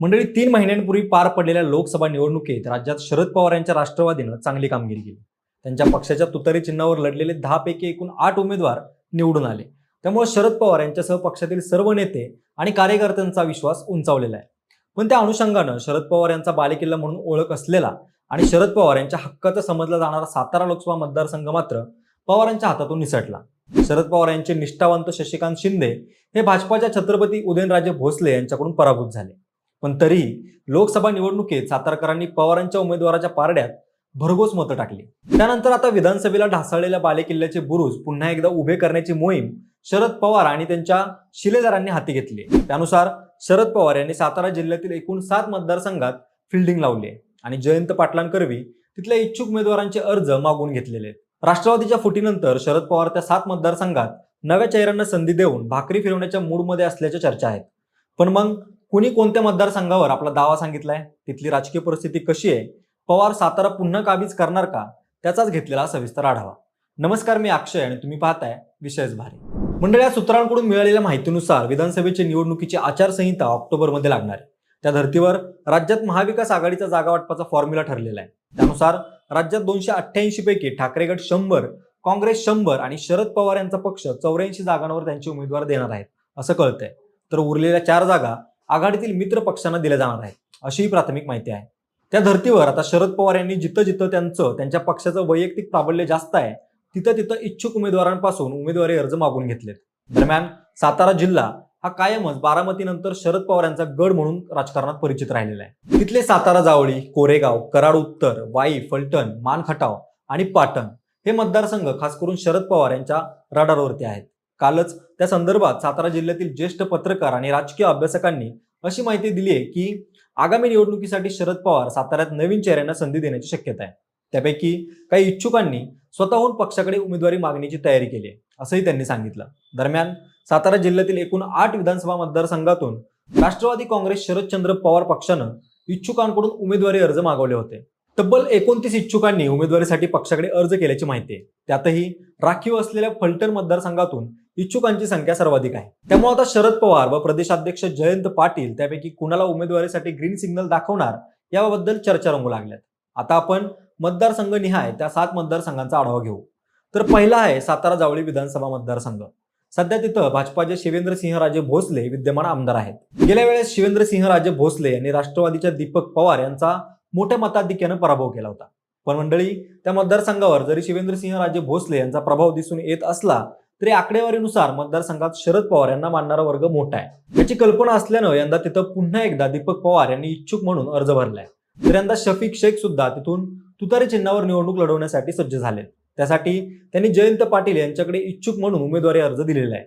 मंडळी तीन महिन्यांपूर्वी पार पडलेल्या लोकसभा निवडणुकीत राज्यात शरद पवार यांच्या राष्ट्रवादीनं चांगली कामगिरी केली. त्यांच्या पक्षाच्या तुतारी चिन्हावर लढलेले दहा पैकी एकूण आठ उमेदवार निवडून आले. त्यामुळे शरद पवार यांच्यासह पक्षातील सर्व नेते आणि कार्यकर्त्यांचा विश्वास उंचावलेला आहे. पण त्या अनुषंगानं शरद पवार यांचा बालेकिल्ला म्हणून ओळख असलेला आणि शरद पवार यांच्या हक्काचा समजला जाणारा सातारा लोकसभा मतदारसंघ मात्र पवारांच्या हातातून निसटला. शरद पवार यांचे निष्ठावंत शशिकांत शिंदे हे भाजपाच्या छत्रपती उदयनराजे भोसले यांच्याकडून पराभूत झाले. पण तरीही लोकसभा निवडणुकीत सातारकरांनी पवारांच्या उमेदवाराच्या पारड्यात भरघोस मतं टाकली. त्यानंतर आता विधानसभेला ढासळलेल्या बालेकिल्ल्याचे बुरुज पुन्हा एकदा उभे करण्याची मोहीम शरद पवार आणि त्यांच्या शिलेदारांनी हाती घेतली. त्यानुसार शरद पवार यांनी सातारा जिल्ह्यातील एकूण सात मतदारसंघात फिल्डिंग लावली आणि जयंत पाटलांकरवी तिथल्या इच्छुक उमेदवारांचे अर्ज मागून घेतलेले राष्ट्रवादीच्या फुटीनंतर शरद पवार त्या सात मतदारसंघात नव्या चेहऱ्यांना संधी देऊन भाकरी फिरवण्याच्या मूडमध्ये असल्याच्या चर्चा आहेत. पण मग कुणी कोणत्या मतदारसंघावर आपला दावा सांगितलाय? तिथली राजकीय परिस्थिती कशी आहे? पवार सातारा पुन्हा काबीज करणार का? त्याचाच घेतलेला सविस्तर आढावा. नमस्कार मी अक्षय आणि तुम्ही पाहताय विषयच भारी. मंडळ या सूत्रांकडून मिळालेल्या माहितीनुसार विधानसभेची निवडणुकीची आचारसंहिता ऑक्टोबरमध्ये लागणार आहे. त्या धर्तीवर राज्यात महाविकास आघाडीचा जागा वाटपाचा फॉर्म्युला ठरलेला आहे. त्यानुसार राज्यात दोनशे अठ्ठ्याऐंशी पैकी ठाकरे गट शंभर काँग्रेस शंभर आणि शरद पवार यांचा पक्ष चौऱ्याऐंशी जागांवर त्यांचे उमेदवार देणार आहेत असं कळतंय. तर उरलेल्या चार जागा आघाडीतील मित्र पक्षांना दिल्या जाणार आहेत अशीही प्राथमिक माहिती आहे. त्या धर्तीवर आता शरद पवार यांनी जिथं जिथं त्यांचं त्यांच्या पक्षाचं वैयक्तिक प्राबल्य जास्त आहे तिथं तिथं इच्छुक उमेदवारांपासून उमेदवारी अर्ज मागून घेतलेत. दरम्यान सातारा जिल्हा हा कायमच बारामतीनंतर शरद पवार यांचा गड म्हणून राजकारणात परिचित राहिलेला आहे. तिथले सातारा जावळी कोरेगाव कराड उत्तर वाई फलटण मानखटाव आणि पाटण हे मतदारसंघ खास करून शरद पवार यांच्या रडारवरती आहेत. कालच त्या संदर्भात सातारा जिल्ह्यातील ज्येष्ठ पत्रकार आणि राजकीय अभ्यासकांनी अशी माहिती दिली आहे की आगामी निवडणुकीसाठी शरद पवार साताऱ्यात नवीन चेहऱ्यांना संधी देण्याची शक्यता आहे. त्यापैकी काही इच्छुकांनी स्वतःहून पक्षाकडे उमेदवारी मागण्याची तयारी केली आहे असंही त्यांनी सांगितलं. दरम्यान सातारा जिल्ह्यातील एकूण आठ विधानसभा मतदारसंघातून राष्ट्रवादी काँग्रेस शरदचंद्र पवार पक्षानं इच्छुकांकडून उमेदवारी अर्ज मागवले होते. तब्बल एकोणतीस इच्छुकांनी उमेदवारीसाठी पक्षाकडे अर्ज केल्याची माहिती आहे. त्यातही राखीव असलेल्या फलटण मतदारसंघातून इच्छुकांची संख्या सर्वाधिक आहे. त्यामुळे आता शरद पवार व प्रदेशाध्यक्ष जयंत पाटील त्यापैकी कुणाला उमेदवारीसाठी ग्रीन सिग्नल दाखवणार याबद्दल चर्चा रंगू लागल्यात. आता आपण मतदारसंघ निहाय त्या सात मतदारसंघांचा आढावा घेऊ. तर पहिला आहे सातारा जावळी विधानसभा मतदारसंघ. सध्या तिथं भाजपाचे शिवेंद्रसिंहराजे भोसले विद्यमान आमदार आहेत. गेल्या वेळेस शिवेंद्रसिंहराजे भोसले यांनी राष्ट्रवादीच्या दीपक पवार यांचा मोठ्या मताधिक्यानं पराभव केला होता. पण मंडळी त्या मतदारसंघावर जरी शिवेंद्रसिंहराजे भोसले यांचा प्रभाव दिसून येत असला तरी आकडेवारीनुसार मतदारसंघात शरद पवार यांना मानणारा वर्ग मोठा आहे. याची कल्पना असल्यानं यंदा तिथं पुन्हा एकदा दीपक पवार यांनी इच्छुक म्हणून अर्ज भरलाय. तर यंदा शफीक शेख सुद्धा तिथून तुतारी चिन्हावर निवडणूक लढवण्यासाठी सज्ज झाले. त्यासाठी त्यांनी जयंत पाटील यांच्याकडे इच्छुक म्हणून उमेदवारी अर्ज दिलेला आहे.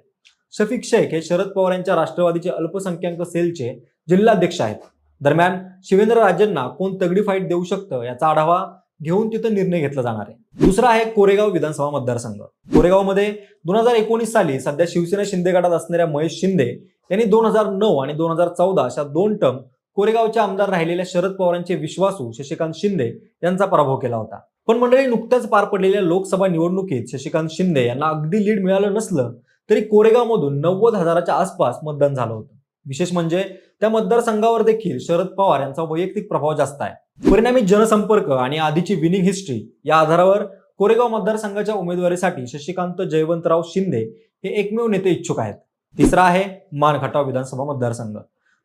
शफीक शेख हे शरद पवार यांच्या राष्ट्रवादीचे अल्पसंख्याक सेलचे जिल्हाध्यक्ष आहेत. दरम्यान शिवेंद्र राजेंना कोण तगडी फाईट देऊ शकतं याचा आढावा घेऊन तिथं निर्णय घेतला जाणार आहे. दुसरा आहे कोरेगाव विधानसभा मतदारसंघ. कोरेगावमध्ये दोन हजार एकोणीस साली सध्या शिवसेना शिंदे गटात असणाऱ्या महेश शिंदे यांनी दोन हजार नऊ आणि दोन हजार चौदा अशा दोन टर्म कोरेगावचे आमदार राहिलेल्या शरद पवारांचे विश्वासू शशिकांत शिंदे यांचा पराभव केला होता. पण मंडळी नुकत्याच पार पडलेल्या लोकसभा निवडणुकीत शशिकांत शिंदे यांना अगदी लीड मिळालं नसलं तरी कोरेगावमधून नव्वद हजाराच्या आसपास मतदान झालं होतं. विशेष म्हणजे त्या मतदारसंघावर देखील शरद पवार यांचा वैयक्तिक प्रभाव जास्त आहे. परिणामी जनसंपर्क आणि आधीची विनिंग हिस्ट्री या आधारावर कोरेगाव मतदारसंघाच्या उमेदवारीसाठी शशिकांत जयवंतराव शिंदे हे एकमेव नेते इच्छुक आहेत. तिसरा आहे मानखटाव विधानसभा मतदारसंघ.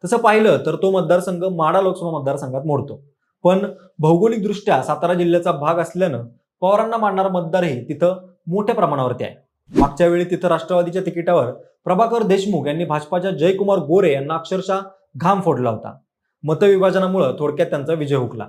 तसं पाहिलं तर तो मतदारसंघ माडा लोकसभा मतदारसंघात मोडतो. पण भौगोलिकदृष्ट्या सातारा जिल्ह्याचा भाग असल्यानं पवारांना मानणारा मतदारही तिथं मोठ्या प्रमाणावरती आहे. मागच्या वेळी तिथं राष्ट्रवादीच्या तिकिटावर प्रभाकर देशमुख यांनी भाजपाच्या जयकुमार गोरे यांना अक्षरशः घाम फोडला होता. मतविभाजनामुळे थोडक्यात त्यांचा विजय हुकला.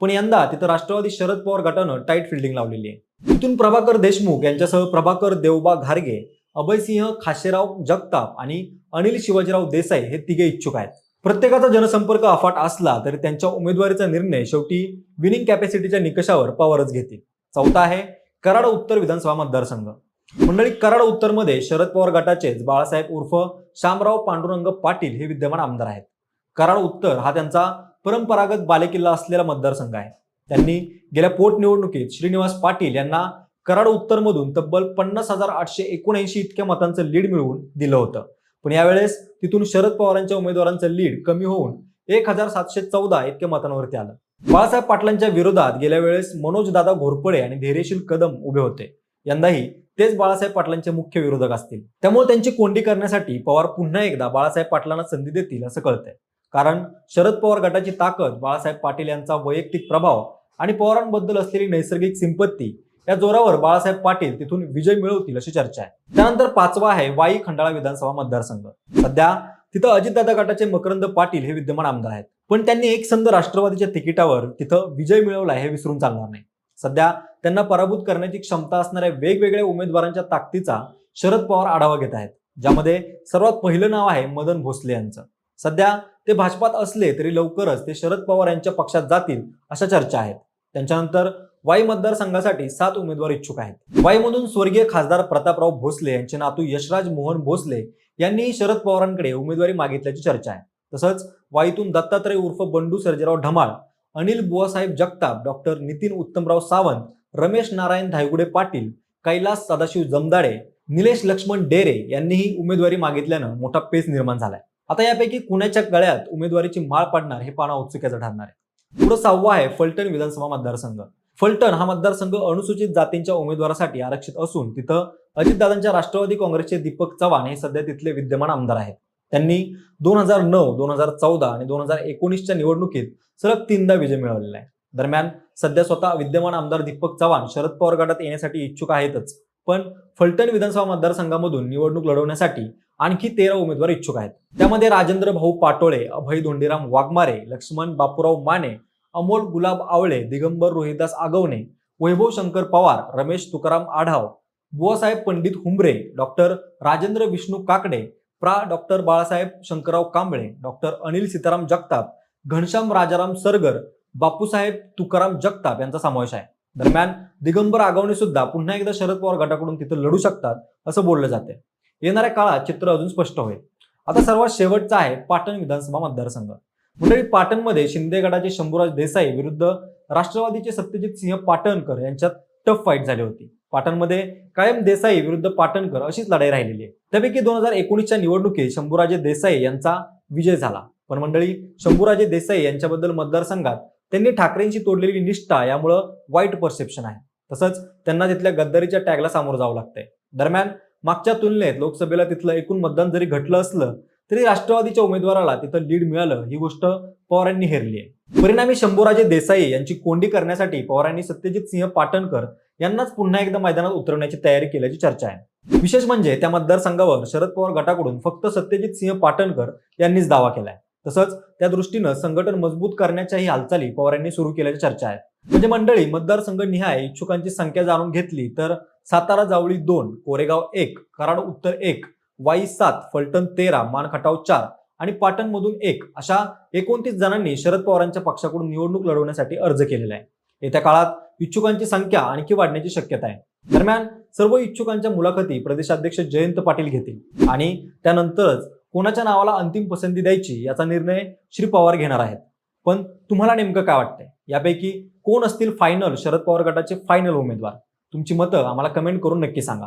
पण यंदा तिथं राष्ट्रवादी शरद पवार गटानं टाईट फिल्डिंग लावलेली आहे. तिथून प्रभाकर देशमुख यांच्यासह प्रभाकर देवबा घारगे अभयसिंह खाशेराव जगताप आणि अनिल शिवाजीराव देसाई हे तिघे इच्छुक आहेत. प्रत्येकाचा जनसंपर्क अफाट असला तरी त्यांच्या उमेदवारीचा निर्णय शेवटी विनिंग कॅपॅसिटीच्या निकषावर पवारच घेतील. चौथा आहे कराड उत्तर विधानसभा मतदारसंघ. मंडळी कराड उत्तरमध्ये शरद पवार गटाचेच बाळासाहेब उर्फ शामराव पांडुरंग पाटील हे विद्यमान आमदार आहेत. कराड उत्तर हा त्यांचा परंपरागत बालेकिल्ला असलेला मतदारसंघ आहे. त्यांनी गेल्या पोटनिवडणुकीत श्रीनिवास पाटील यांना कराड उत्तरमधून तब्बल पन्नास हजार आठशे एकोणऐंशी इतक्या मतांचं लीड मिळवून दिलं होतं. पण यावेळेस तिथून शरद पवारांच्या उमेदवारांचं लीड कमी होऊन एक हजार सातशे चौदा इतक्या मतांवरती आलं. बाळासाहेब पाटलांच्या विरोधात गेल्या वेळेस मनोजदादा घोरपडे आणि धैर्यशील कदम उभे होते. यंदाही तेच बाळासाहेब पाटलांचे मुख्य विरोधक असतील. त्यामुळे त्यांची कोंडी करण्यासाठी पवार पुन्हा एकदा बाळासाहेब पाटलांना संधी देतील असं कळतंय. कारण शरद पवार गटाची ताकद बाळासाहेब पाटील यांचा वैयक्तिक प्रभाव आणि पवारांबद्दल असलेली नैसर्गिक संपत्ती या जोरावर बाळासाहेब पाटील तिथून विजय मिळवतील अशी चर्चा आहे. त्यानंतर पाचवा आहे वाई खंडाळा विधानसभा मतदारसंघ. सध्या तिथं अजितदादा गटाचे मकरंद पाटील हे विद्यमान आमदार आहेत. पण त्यांनी एक संध राष्ट्रवादीच्या तिकिटावर तिथं विजय मिळवला हे विसरून चालणार नाही. सध्या त्यांना पराभूत करण्याची क्षमता असणाऱ्या वेगवेगळ्या उमेदवारांच्या ताकदीचा शरद पवार आढावा घेत आहेत ज्यामध्ये सर्वात पहिलं नाव आहे मदन भोसले यांचं. सध्या ते भाजपात असले तरी लवकरच ते शरद पवार यांच्या पक्षात जातील अशा चर्चा आहेत. त्यांच्यानंतर वाई मतदारसंघासाठी सात उमेदवार इच्छुक आहेत. वाईमधून स्वर्गीय खासदार प्रतापराव भोसले यांचे नातू यशराज मोहन भोसले यांनी शरद पवारांकडे उमेदवारी मागितल्याची चर्चा आहे. तसंच वाईतून दत्तात्रय उर्फ बंडू सर्जेराव ढमाळ अनिल बुवासाहेब जगताप डॉक्टर नितीन उत्तमराव सावंत रमेश नारायण धायगुडे पाटील कैलास सदाशिव जमदाडे निलेश लक्ष्मण डेरे यांनीही उमेदवारी मागितल्यानं मोठा पेच निर्माण झालाय. आता यापैकी कुणाच्या गळ्यात उमेदवारीची माळ पडणार हे पाहणं औत्सुक्याचं ठरणार आहे. पुढं सहावा आहे फलटण विधानसभा मतदारसंघ. फलटण हा मतदारसंघ अनुसूचित जातींच्या उमेदवारासाठी आरक्षित असून तिथं अजितदादांच्या राष्ट्रवादी काँग्रेसचे दीपक चव्हाण हे सध्या तिथले विद्यमान आमदार आहेत. त्यांनी दोन हजार नऊ दोन हजार चौदा आणि दोन हजार एकोणीसच्या निवडणुकीत सलग तीनदा विजय मिळवलेला आहे. दरम्यान सध्या स्वतः विद्यमान आमदार दीपक चव्हाण शरद पवार गटात येण्यासाठी इच्छुक आहेतच. पण फलटण विधानसभा मतदारसंघामधून निवडणूक लढवण्यासाठी आणखी तेरा उमेदवार इच्छुक आहेत. त्यामध्ये राजेंद्र भाऊ पाटोळे अभय धोंडीराम वाघमारे लक्ष्मण बापूराव माने अमोल गुलाब आवळे दिगंबर रोहिदास आगवणे वैभव शंकर पवार रमेश तुकाराम आढाव बुवासाहेब पंडित हुंबरे डॉक्टर राजेंद्र विष्णू काकडे प्रा. डॉक्टर बाळासाहेब शंकरराव कांबळे डॉक्टर अनिल सीताराम जगताप घनश्याम राजाराम सरगर बापूसाहेब तुकाराम जगताप यांचा समावेश आहे. दरम्यान दिगंबर आगवणे सुद्धा पुन्हा एकदा शरद पवार गटाकडून तिथं लढू शकतात असं बोललं जाते येणाऱ्या काळात चित्र अजून स्पष्ट होईल. आता सर्वात शेवटचा आहे पाटण विधानसभा मतदारसंघ. मंडळी पाटणमध्ये शिंदे गटाचे शंभूराज देसाई विरुद्ध राष्ट्रवादीचे सत्यजित सिंह पाटणकर यांच्यात टफ फाईट झाली होती. पाटणमध्ये कायम देसाई विरुद्ध पाटणकर अशीच लढाई राहिलेली आहे. त्यापैकी दोन हजार एकोणीसच्या निवडणुकीत शंभूराजे देसाई यांचा विजय झाला. पण मंडळी शंभूराजे देसाई यांच्याबद्दल मतदारसंघात त्यांनी ठाकरेंशी तोडलेली निष्ठा यामुळं वाईट परसेप्शन आहे. तसंच त्यांना तिथल्या गद्दारीच्या टॅगला सामोरं जावं लागतंय. दरम्यान मागच्या तुलनेत लोकसभेला तिथलं एकूण मतदान जरी घटलं असलं तरी राष्ट्रवादीच्या उमेदवाराला तिथं लीड मिळालं ही गोष्ट पवारांनी हेरली आहे. परिणामी शंभूराजे देसाई यांची कोंडी करण्यासाठी पवारांनी सत्यजित सिंह पाटणकर यांनाच पुन्हा एकदा मैदानात उतरवण्याची तयारी केल्याची चर्चा आहे. विशेष म्हणजे त्या मतदारसंघावर शरद पवार गटाकडून फक्त सत्यजित सिंह पाटणकर यांनीच दावा केलाय. तसंच त्या दृष्टीनं संघटन मजबूत करण्याच्याही हालचाली पवारांनी सुरू केल्याची चर्चा आहे. म्हणजे मंडळी मतदारसंघ निहाय इच्छुकांची संख्या जाणून घेतली तर सातारा जावळी दोन कोरेगाव एक कराड उत्तर एक वाई सात फलटण तेरा मानखटाव चार आणि पाटणमधून एक अशा एकोणतीस जणांनी शरद पवारांच्या पक्षाकडून निवडणूक लढवण्यासाठी अर्ज केलेला आहे. येत्या काळात इच्छुकांची संख्या आणखी वाढण्याची शक्यता आहे. दरम्यान सर्व इच्छुकांच्या मुलाखती प्रदेशाध्यक्ष जयंत पाटील घेतील आणि त्यानंतरच कोणाच्या नावाला अंतिम पसंती द्यायची याचा निर्णय श्री पवार घेणार आहेत. पण तुम्हाला नेमकं काय वाटतंय? यापैकी कोण असतील फायनल शरद पवार गटाचे फायनल उमेदवार? तुमची मतं आम्हाला कमेंट करून नक्की सांगा.